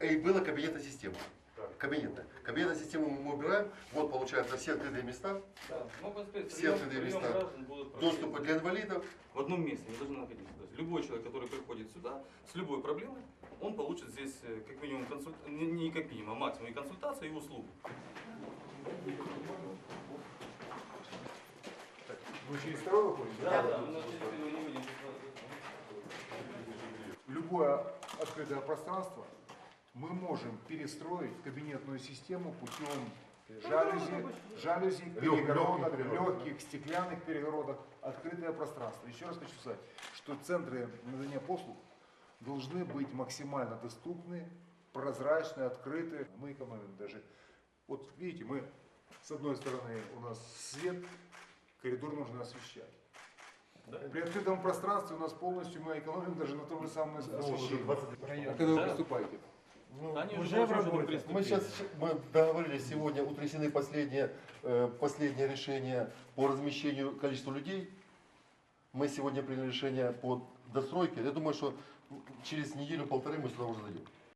и была кабинетная система. Кабинетная. Кабинетную систему мы убираем. Вот получается все открытые места, Да, ну, все открытые места, доступы для инвалидов. в одном месте, не должны находиться. То есть любой человек, который приходит сюда с любой проблемой, он получит здесь э, как минимум консультацию, не, не как минимум, а максимум и консультацию, и услугу. Вы через второй выходите? Да, да, мы будем. Любое открытое пространство мы можем перестроить кабинетную систему путем жалюзи, жалюзи, перегородок, легких перегородок, легких стеклянных перегородок, открытое пространство. Еще раз хочу сказать, что центры надания послуг должны быть максимально доступны, прозрачны, открыты. Мы экономим даже. Вот видите, мы с одной стороны у нас свет, коридор нужно освещать. При открытом пространстве у нас полностью мы экономим даже на том же самом освещении. А когда вы приступаете? Они Уже в работе. Мы сейчас мы договорились сегодня, утрясены последние, э, последние решения по размещению количества людей. Мы сегодня приняли решение по достройке. Я думаю, что через неделю-полторы мы сюда уже зайдем.